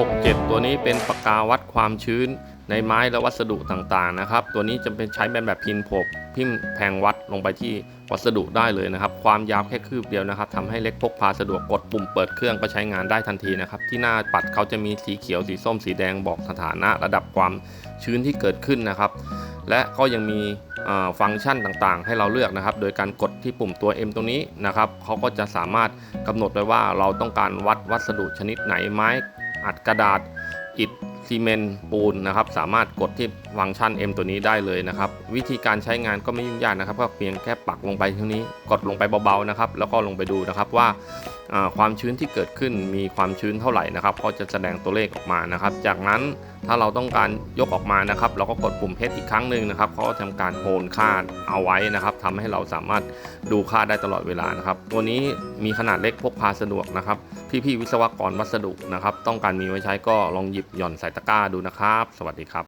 ตัวนี้เป็นปากกาวัดความชื้นในไม้และวัสดุต่างๆนะครับ ตัวนี้จะเป็นใช้เป็นแบบพิมพ์ผกพิมพ์แพงวัดลงไปที่วัสดุได้เลยนะครับ ความยาวแค่คืบเดียวนะครับทำให้เล็กพกพาสะดวกกดปุ่มเปิดเครื่องก็ใช้งานได้ทันทีนะครับ ที่หน้าปัดเขาจะมีสีเขียวสีส้มสีแดงบอกสถานะระดับความชื้นที่เกิดขึ้นนะครับ และก็ยังมีฟังก์ชันต่างๆ ให้เราเลือกนะครับ โดยการกดที่ปุ่มตัว M ตรงนี้นะครับเขาก็จะสามารถกำหนดไว้ว่าเราต้องการวัดวัสดุชนิดไหนไม้ อัดกระดาษอิฐซีเมนต์ปูนนะครับ สามารถกดที่ฟังก์ชัน M ตัวนี้ได้เลยนะครับ วิธีการใช้งานก็ไม่ยุ่งยากนะครับ ก็เพียงแค่ปักลงไปเท่านี้กดลงไปเบาๆนะครับ แล้วก็ลงไปดูนะครับว่าอ่าความชื้นที่เกิดขึ้นมีความชื้นเท่าไหร่นะครับก็จะแสดงตัวเลขออกมานะครับ จากนั้นถ้าเราต้องการยกออกมานะครับ เราก็กดปุ่มเพชรอีกครั้งหนึ่งนะครับเขาก็ทำการโอนค่าเอาไว้นะครับทำให้เราสามารถดูค่าได้ตลอดเวลานะครับ ตัวนี้ มีขนาดเล็กพกพาสะดวกนะครับ พี่ๆวิศวกรวัสดุนะครับ ต้องการมีไว้ใช้ก็ลองหยิบหย่อนใส่ตะกร้าดูนะครับ สวัสดีครับ